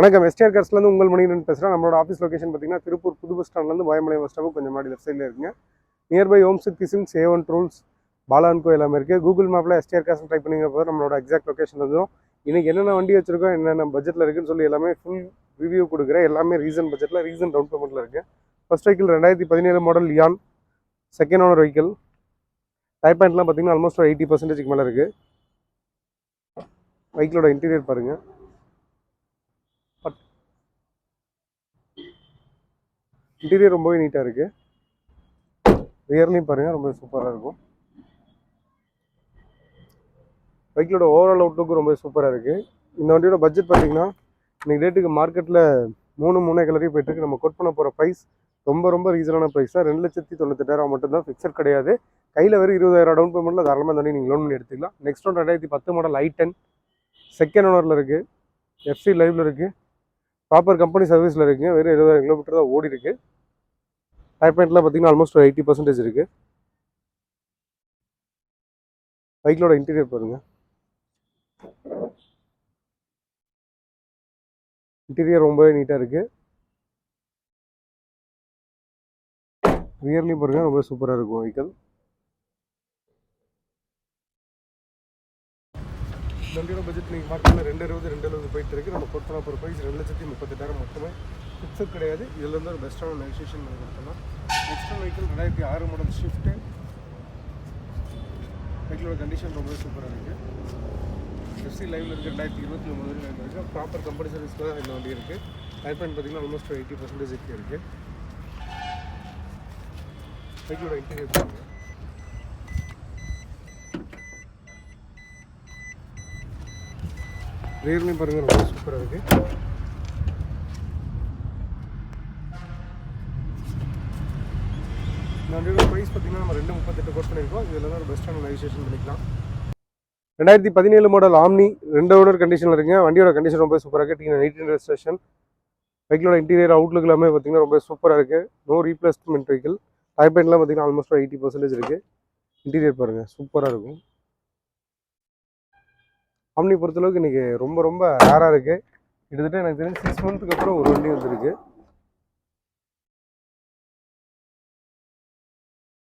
வணக்கம். எஸ்டிஆர் கார்ஸ்லேருந்து உங்கள் மணிகண்டன் பேசுகிறேன் நம்மளோட ஆஃபீஸ் லொக்கேஷன் பார்த்தீங்கன்னா திருப்பூர் புது பஸ் ஸ்டாண்ட்லேருந்து பயமலை பஸ் ஸ்டாப்பு கொஞ்சம் மாடி லெஃப்ட் சைடில் இருக்குங்க நியர்பை ஓம் சக்தி சிங்ஸ் சேவன் ட்ரூல்ஸ் பாலான்கோ எல்லாமே இருக்குது கூகுள் மேப்பில் எஸ்டிஆர் கார்ஸ் டைப் பண்ணிங்க போது நம்மளோட எக்ஸாக்ட் லொக்கேஷன் வந்துடும் இன்றைக்கி என்னென்ன வண்டி வச்சிருக்கோம் என்னென்ன பட்ஜெட்டில் இருக்குன்னு சொல்லி எல்லாமே ஃபுல் ரிவ்யூ கொடுக்குறேன் எல்லாமே ரீசன் பட்ஜெட்டில் ரீசன் டவுன் பேமெண்ட்டில் இருக்குது ஃபஸ்ட் வெஹிக்கிள் ரெண்டாயிரத்தி பதினேழு மாடல் லியான் செகண்ட் ஓனர் வெஹிக்கிள் டைப் பாயிண்ட்லாம் பார்த்தீங்கன்னா ஆல்மோஸ்ட் ஒரு எயிட்டி பர்சன்டேஜ்க்கு மேலே இருக்குது வெஹிக்கிளோட இன்டீரியர் பாருங்கள் இன்டீரியர் ரொம்பவே நீட்டாக இருக்குது ரியர்லையும் பாருங்கள் ரொம்ப சூப்பராக இருக்கும். பைக்கிலோட ஓவரால் அவுட்லுக்கும் ரொம்ப சூப்பராக இருக்குது இந்த வண்டியோட பட்ஜெட் பார்த்தீங்கன்னா இன்றைக்கி ரேட்டுக்கு மார்க்கெட்டில் மூணு மூணே கலரையும் போயிட்டுருக்கு. நம்ம கோட் பண்ண போகிற ப்ரைஸ் ரொம்ப ரொம்ப ரீசனான ப்ரைஸ் தான். ரெண்டு லட்சத்தி தொண்ணூத்தெட்டாயிரம் மட்டும்தான் ஃபிக்ஸட் கிடையாது. கையில் வெறும் இருபதாயிரம் டவுன் பேமெண்ட்டில் தாராளமாக தண்ணி வண்டி நீங்கள் லோன் பண்ணி எடுத்துக்கலாம். நெக்ஸ்ட் ஒன் ரெண்டாயிரத்தி பத்து மாடல் ஐ டென் செகண்ட் ஓனரில் இருக்குது எஃப்சி லைவில் இருக்குது ப்ராப்பர் கம்பெனி சர்வீஸில் இருக்குங்க. வெறும் இருபதாயிரம் கிலோமீட்டர் தான் ஓடி இருக்குது டயர் பாயிண்ட்லாம் பார்த்தீங்கன்னா ஆல்மோஸ்ட் ஒரு எயிட்டி பர்சன்டேஜ் இருக்குது பைக்கிலோட இன்டீரியர் பாருங்கள் இன்டீரியர் ரொம்பவே நீட்டாக இருக்குது ரியர்லேயும் பாருங்கள் ரொம்ப சூப்பராக இருக்கும் வெஹிக்கல் வண்டியோட பட்ஜெட் நீங்கள் மார்க்கெட்டில் ரெண்டு இருபது ரெண்டு எழுபது போயிட்டு இருக்கு நம்ம கொடுத்தோம் ஒரு ப்ரைஸ் ரெண்டு லட்சத்தி முப்பத்தெட்டாயிரம் மட்டுமே. ஃபிக்ஸும் கிடையாது. இதுல இருந்து ஒரு பெஸ்ட்டான நெகோசியேஷன் பண்ணி கொடுத்தலாம் நெக்ஸ்ட் வெஹிக்கிள் ரெண்டாயிரத்தி ஆறு மாடல் ஷிஃப்ட்டு வெஹிக்கிளோட கண்டிஷன் ரொம்ப சூப்பராக இருக்குது எஃப்சி லைவில் இருக்குது ரெண்டாயிரத்தி இருபத்தி ஒம்பது வரைக்கும் இருக்குது ப்ராப்பர் கம்பெனி சர்வீஸ்க்கு தான் இந்த வண்டி இருக்குது டைப் பண்ணி பார்த்தீங்கன்னா ஆல்மோஸ்ட் எயிட்டி பர்சன்டேஜ் இருக்குது வெஹிக்கிளோட இன்டீரியர் பாருங்கள் ரியல்மி பாருங்கள் ரொம்ப சூப்பராக இருக்குது இந்த வண்டியோட ப்ரைஸ் பார்த்தீங்கன்னா நம்ம ரெண்டு முப்பத்தெட்டு கோட் பண்ணியிருக்கோம். இதில் தான் ஒரு பெஸ்ட்டான நெகோசியேஷன் பண்ணிக்கலாம். ரெண்டாயிரத்தி பதினேழு மாடல் ஆம்னி ரெண்டு ஓனர் கண்டிஷனில் இருக்குங்க. வண்டியோட கண்டிஷன் ரொம்ப சூப்பராக இருக்குது நீங்கள் நைட் ஹண்ட்ரட் ஸ்டேஷன் பைக்கிலோட இன்டீரியர் அவுட்லுக் எல்லாமே பார்த்தீங்கன்னா ரொம்ப சூப்பராக இருக்குது நோ ரீப்ளேஸ்மெண்ட் வெஹிக்கிள் டைப் பாயிண்ட்லாம் பார்த்தீங்கன்னா ஆல்மோஸ்ட் எயிட்டி பர்சன்டேஜ் இருக்குது இன்டீரியர் பாருங்கள் சூப்பராக இருக்கும். ஆம்னி பொறுத்தளவுக்கு இன்றைக்கி ரொம்ப ரொம்ப ரேராக இருக்குது கிட்டத்தட்ட எனக்கு தெரிஞ்சு சிக்ஸ் மந்த்துக்கு அப்புறம் ஒரு வண்டி வந்துருக்கு.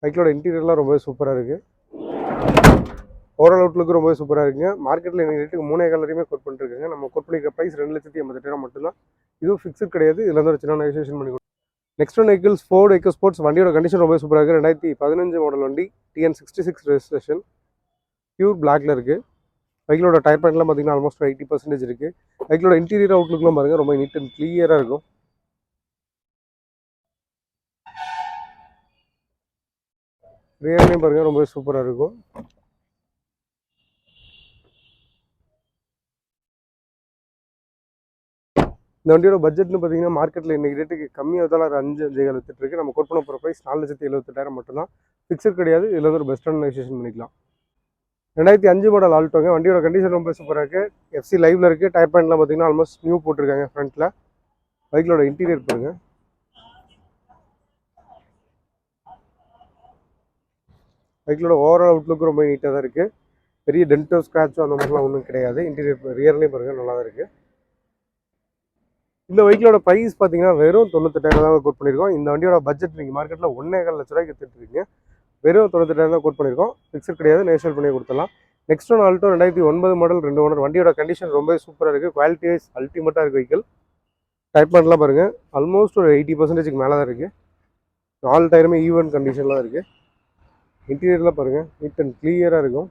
பைக்கோட இன்டீரியர்லாம் ரொம்பவே சூப்பராக இருக்குது ஓவரால் அவுட்லுக்கு ரொம்பவே சூப்பராக இருக்குங்க. மார்க்கெட்டில் எனக்கு ரேட்டுக்கு மூணே கலரையுமே கோட் பண்ணிருக்காங்க நம்ம கோட் பண்ணிக்கிற ப்ரைஸ் ரெண்டு லட்சத்தி எண்பத்தெட்டாயிரம் மட்டும்தான். இதுவும் ஃபிக்ஸட் கிடையாது. இதில் வந்து ஒரு சின்ன நெகோசியேஷன் பண்ணி கொடுக்கும் next one vehicles Ford eco sports வண்டியோட கண்டிஷன் ரொம்ப சூப்பராக இருக்குது ரெண்டாயிரத்தி பதினஞ்சு மாடல் வண்டி TN sixty six registration pure பிளாக்ல இருக்குது வெஹிக்கிளோட டயர் பேண்ட்லாம் பார்த்தீங்கன்னா ஆல்மோஸ்ட் எயிட்டி பர்சன்டேஜ் இருக்குது வெஹிக்கிளோட இன்டீரியர் அவுட்லுக்லாம் பாருங்கள் ரொம்ப நீட் அண்ட் கிளியராக இருக்கும். ரியர்லையும் பாருங்கள் ரொம்ப சூப்பராக இருக்கும். இந்த வண்டியோட பட்ஜெட்னு பார்த்தீங்கன்னா மார்க்கெட்டில் இன்னைக்கு ரேட்டுக்கு கம்மியாக தான் ஒரு அஞ்சு அஞ்சு ஏழு இருக்கு. நம்ம கோட் பண்ண போகிற ப்ரைஸ் நாலு லட்சத்தி எழுபத்தெட்டாயிரம் மட்டும்தான். பிக்சர் கிடையாது. இதில் வந்து ஒரு பெஸ்ட்டான நெகோசியேஷன் பண்ணிக்கலாம். ரெண்டாயிரத்தி அஞ்சு மாடல் ஆல்ட்டோங்க வண்டியோட கண்டிஷன் ரொம்ப சூப்பராக இருக்குது எஃப்சி லைவ்ல இருக்குது டயர் பாயிண்ட்லாம் பார்த்தீங்கன்னா ஆல்மோஸ்ட் நியூ போட்டிருக்காங்க ஃப்ரண்ட்டில் பைக்கிலோட இன்டீரியர் பாருங்க. பைக்கிலோட ஓவரால் அவுட்லுக்கு ரொம்ப நீட்டாக தான் இருக்குது பெரிய டென்டோ ஸ்க்ராச்சோ அந்த மாதிரிலாம் ஒன்றும் கிடையாது. இன்டீரியர் ரியர்லேயும் பாருங்கள் நல்லா தான் இருக்குது இந்த வெஹிக்கிளோட ப்ரைஸ் பார்த்தீங்கன்னா வெறும் தொண்ணூத்தெட்டாயிரம் தான் கோட் பண்ணியிருக்கோம் இந்த வண்டியோட பட்ஜெட் நீங்கள் மார்க்கெட்டில் ஒன்றே கால் லட்ச ரூபாய்க்கு எடுத்துட்டு இருக்கீங்க. வெறும் தொண்ணூத்தெட்டாயிரம் தான் கோட் பண்ணியிருக்கோம். ஃபிக்ஸட் கிடையாது நேஷனல் பண்ணி கொடுத்துடலாம். நெக்ஸ்ட் ஒன் ஆல்ட்டோ ரெண்டாயிரத்தி ஒன்பது மாடல் ரெண்டு ஓனர் வண்டியோட கண்டிஷன் ரொம்ப சூப்பராக இருக்குது குவாலிட்டி வைஸ் அல்டிமேட்டாக இருக்குது வெஹிக்கிள் டைப் பண்ணலாம் பாருங்கள் ஆல்மோஸ்ட் ஒரு எயிட்டி பர்சன்டேஜுக்கு மேலே தான் இருக்குது நாலு டயருமே ஈவன் கண்டிஷனில் தான் இருக்குது இன்டீரியர்லாம் பாருங்கள் நீட் அண்ட் கிளியராக இருக்கும்.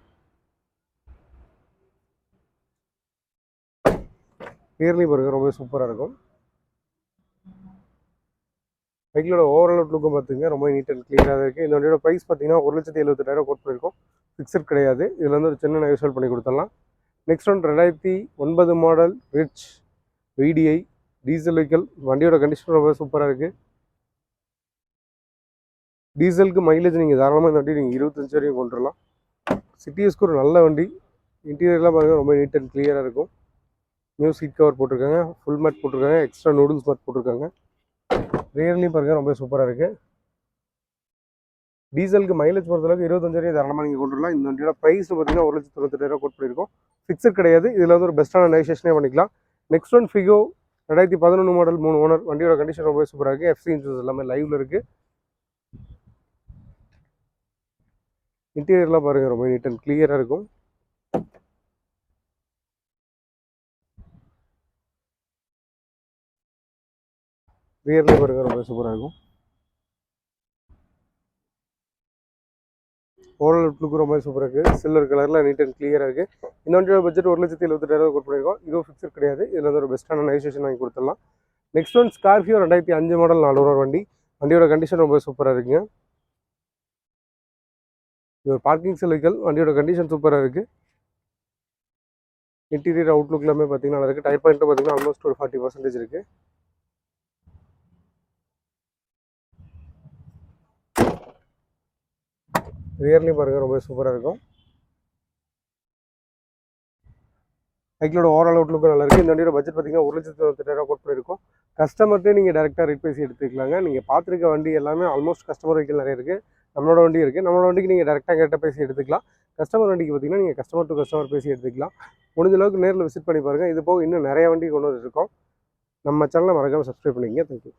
கிளியர்லி பாருங்கள் ரொம்ப சூப்பராக இருக்கும். பைக்கிலோட ஓவரால் அவுட்லுக்கும் பார்த்துங்க ரொம்ப நீட் அண்ட் கிளியராக இருக்குது இந்த வண்டியோட ப்ரைஸ் பார்த்தீங்கன்னா ஒரு லட்சத்தி எழுபத்தெட்டாயிரம் கோட் பண்ணியிருக்கோம் ஃபிக்ஸட் கிடையாது. இதில் வந்து ஒரு சின்ன நெகோசியல் பண்ணி கொடுத்துடலாம். நெக்ஸ்ட் ஒன் ரெண்டாயிரத்தி ஒன்பது model rich VDI diesel vehicle வண்டியோட கண்டிஷன் ரொம்ப சூப்பராக இருக்குது டீசலுக்கு மைலேஜ் நீங்கள் தாராளமாக இந்த வண்டி நீங்கள் இருபத்தஞ்சு வரையும் கொண்டுடலாம். சிட்டிஎஸ்க்கு ஒரு நல்ல வண்டி. இன்டீரியர்லாம் பாருங்கள் ரொம்ப நீட் அண்ட் கிளியராக இருக்கும். நியூ சீட் கவர் போட்டிருக்காங்க. ஃபுல் மேட் போட்டிருக்காங்க. எக்ஸ்ட்ரா நூடுல்ஸ் மேட் போட்டிருக்காங்க. ரியர்லையும் பாருங்கள் ரொம்ப சூப்பராக இருக்குது டீசலுக்கு மைலேஜ் பொறுத்தளவுக்கு இருபத்தஞ்சாயிரம் தாராளமாக நீங்கள் கொண்டு வரலாம் இந்த வண்டியோட ப்ரைஸ் பார்த்தீங்கன்னா ஒரு லட்சத்து தொண்ணூத்தெட்டாயிரம் கோட் பண்ணியிருக்கோம் ஃபிக்ஸட் கிடையாது. இதில் வந்து ஒரு பெஸ்ட்டான நெகோஷியேஷனே பண்ணிக்கலாம். நெக்ஸ்ட் ஒன் ஃபிகோ ரெண்டாயிரத்தி பதினொன்று மாடல் மூணு ஓனர் வண்டியோட கண்டிஷன் ரொம்ப சூப்பராக இருக்குது எஃப்சி இன்சூரன்ஸ் எல்லாமே லைவில் இருக்குது இன்டீரியர்லாம் பாருங்கள் ரொம்ப நீட் அண்ட் கிளியராக இருக்கும். ரியர்லேயே பாருங்கள் ரொம்ப சூப்பராக இருக்கும். ஓரல் லுக் ரொம்ப சூப்பராக இருக்குது சில்வர் கலரில் நீட் அண்ட் கிளியராக இருக்குது இந்த வண்டியோட பட்ஜெட் ஒரு லட்சத்தி எழுபத்தெட்டாயிரம் கொடுத்து பண்ணியிருக்கோம் இதுவும் ஃபிக்ஸட் கிடையாது. இதில் வந்து ஒரு பெஸ்ட்டான நைசேஷன் வாங்கி கொடுத்துடலாம். நெக்ஸ்ட் ஒன் ஸ்கார்பியோ ரெண்டாயிரத்தி அஞ்சு மாடல் நாலு வண்டி. வண்டியோட கண்டிஷன் ரொம்ப சூப்பராக இருக்குங்க. இது ஒரு பார்க்கிங் வெஹிக்கல் வண்டியோட கண்டிஷன் சூப்பராக இருக்குது இன்டீரியர் அவுட்லுக் எல்லாமே பார்த்தீங்கன்னா நல்லா இருக்குது டைப் பாயிண்ட்டும் பார்த்தீங்கன்னா ஆல்மோஸ்ட் ஒரு ஃபார்ட்டி பர்சன்டேஜ் இருக்குது ரியர்லேயும் பாருங்கள் ரொம்ப சூப்பராக இருக்கும். பைக்கிலோட ஓவரால் அவுட்லுக்கும் நல்லா இருக்குது இந்த வண்டியோட பட்ஜெட் பார்த்தீங்கன்னா ஒரு லட்சத்து தொண்ணூத்தெட்டாயிரம் கோட் பண்ணியிருக்கோம் கஸ்டமர்கிட்டே நீங்கள் டேரெக்டாக ரேட் பேசி எடுத்துக்கலாங்க. நீங்கள் பார்த்துருக்க வண்டி எல்லாமே ஆல்மோஸ்ட் கஸ்டமர் வெஹிக்கிள் நிறைய இருக்குது நம்மளோட வண்டி இருக்குது நம்மளோட வண்டிக்கு நீங்கள் டேரெக்டாக கேட்ட பேசி எடுத்துக்கலாம். கஸ்டமர் வண்டிக்கு பார்த்தீங்கன்னா நீங்கள் கஸ்டமர் டு கஸ்டமர் பேசி எடுத்துக்கலாம். முடிஞ்ச அளவுக்கு நேரில் விசிட் பண்ணி பாருங்கள் இது போக இன்னும் நிறைய வண்டி கொண்டு வந்துருக்கோம் நம்ம சேனலை மறக்காமல் சப்ஸ்கிரைப் பண்ணிக்கங்க. தேங்க்யூ